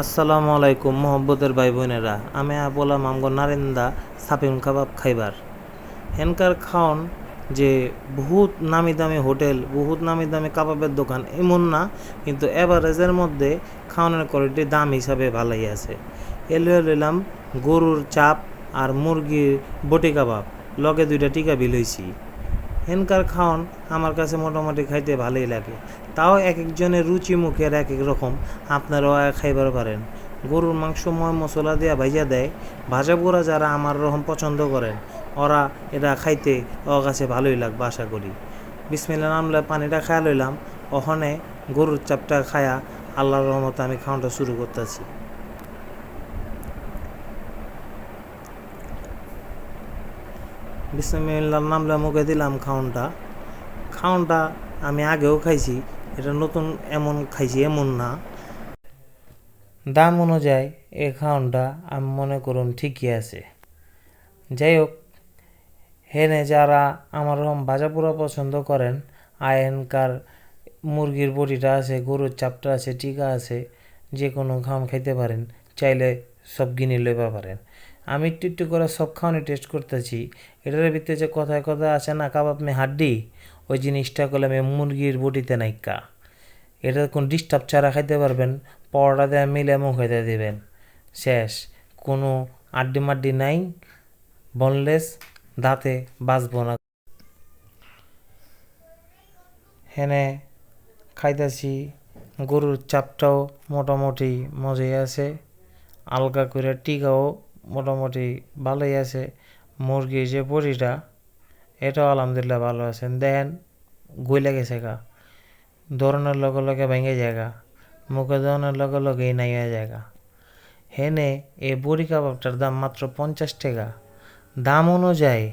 আসসালামু আলাইকুম, মোহব্বতের ভাই বোনেরা আমি বললাম আমগো নারিন্দা সাপিম কাবাব খাইবার। হেনকার খাওন যে বহুত নামি দামি হোটেল, বহুত নামি দামি কাবাবের দোকান এমন না, কিন্তু এভারেজের মধ্যে খাওয়ানোর কোয়ালিটি দাম হিসাবে ভালোই আছে। এলে লইলাম গরুর চাপ আর মুরগির বটি কাবাব। লগে দুইটা টিকা বিল হইছি হেনকার খাওন আমার কাছে মোটামুটি খাইতে ভালোই লাগে। তাও এক একজনের রুচি মুখের এক এক রকম, আপনারাও খাইবার পারেন। গরুর মাংস, ময় মশলা দিয়া ভাইজা দেয়, ভাজা পোড়া যারা আমার রকম পছন্দ করেন, ওরা এটা খাইতে ও কাছে ভালোই লাগবে আশা করি। বিসমিল্লা নামলে পানিটা খায়া লইলাম, ওখানে গরুর চাপটা খায়া আল্লাহর রহমতে আমি খাওয়াটা শুরু করতেছি। বিসমিল্লার নামলে মুখে দিলাম খাওনটা। খাওনটা আমি আগেও খাইছি, এটা নতুন এমন খাইছি, এমন না। দাম অনুযায়ী এই খাওনটা আমি মনে করুন ঠিকই আছে। যাই হোক হেনে যারা আমার রকম ভাজা পোড়া পছন্দ করেন, আয়নকার মুরগির বটিটা আছে, গরুর চাপটা আছে, টিকা আছে, যে কোনো খাওয়ান খাইতে পারেন, চাইলে সব কিনে লইবা পারেন। আমি একটু একটু করে সব খাওয়ানি টেস্ট করতেছি। এটার ভিতরে যে কথায় কথা আছে না, কাবাব মে হাড্ডি, ওই জিনিসটা করলে আমি মুরগির বটিতে নাইকা। এটা কোন ডিস্টার্ব ছাড়া খাইতে পারবেন, পরোটা দেওয়া মিলে মুখ খাইতে দিবেন। শেষ। কোনো আড্ডি মাড্ডি নাই বনলেস দাঁতে বাঁচবো না। হেনে খাইতেছি, গরুর চাপটাও মোটামুটি মজাই আছে। আলগা করে টিকাও মোটামুটি ভালোই আছে। মুরগির যে বড়িটা এটাও আলহামদুলিল্লাহ ভালো আছে। দেখেন, গইলে গেছে গা। ধরনের লগে লগে ভেঙে জায়গা মুখে ধরনের লগে লগেই নাই হয়ে জায়গা হেনে এই বড়ি কাবাবটার দাম মাত্র পঞ্চাশ টাকা। দাম অনুযায়ী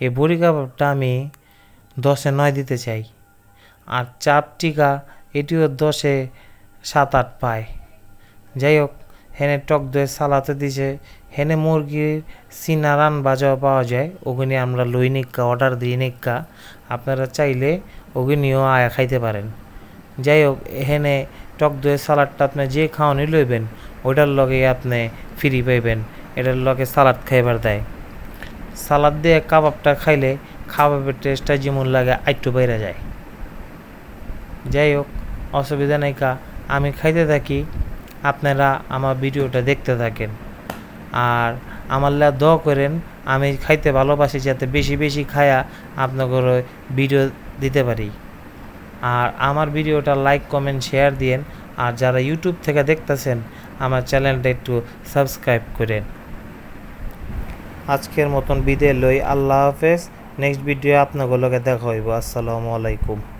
এই বড়ি কাবাবটা আমি দশে নয় দিতে চাই। আর চাপ টিকা এটিও দশে সাত আট পায়। যাই হোক হেনে টক দই সালাতে দিছে। হেনে মুরগির সিনা রান বাজাও পাওয়া যায়। ওগুনি আমরা লই নিক্কা, অর্ডার দিই নিক্কা। আপনারা চাইলে ওগুনিও আয়া খাইতে পারেন। যাই হোক এখানে টক দইয়ের সালাডটা আপনি যে খাওয়ানি লইবেন, ওইটার লগে আপনি ফ্রি পাইবেন। এটার লগে সালাদ খাইবার দেয়। সালাদ দিয়ে কাবাবটা খাইলে কাবাবের টেস্টটা যেমন লাগে, আইটু বাইরে যায়। যাই হোক, অসুবিধা নাই কা। আমি খাইতে থাকি। আপনারা আমার ভিডিওটা দেখতে থাকেন। আর আমার লা দ করেন, আমি খাইতে ভালোবাসি যাতে বেশি বেশি খায়া আপনাদের ভিডিও দিতে পারি। আর আমার ভিডিওটা লাইক কমেন্ট শেয়ার দিয়েন। আর যারা ইউটিউব থেকে দেখতেছেন, আমার চ্যানেলটা একটু সাবস্ক্রাইব করেন। আজকের মতন বিদে লই, আল্লাহ হাফেজ। নেক্সট ভিডিও আপনাগুলোকে দেখা হইব। আসসালামু আলাইকুম।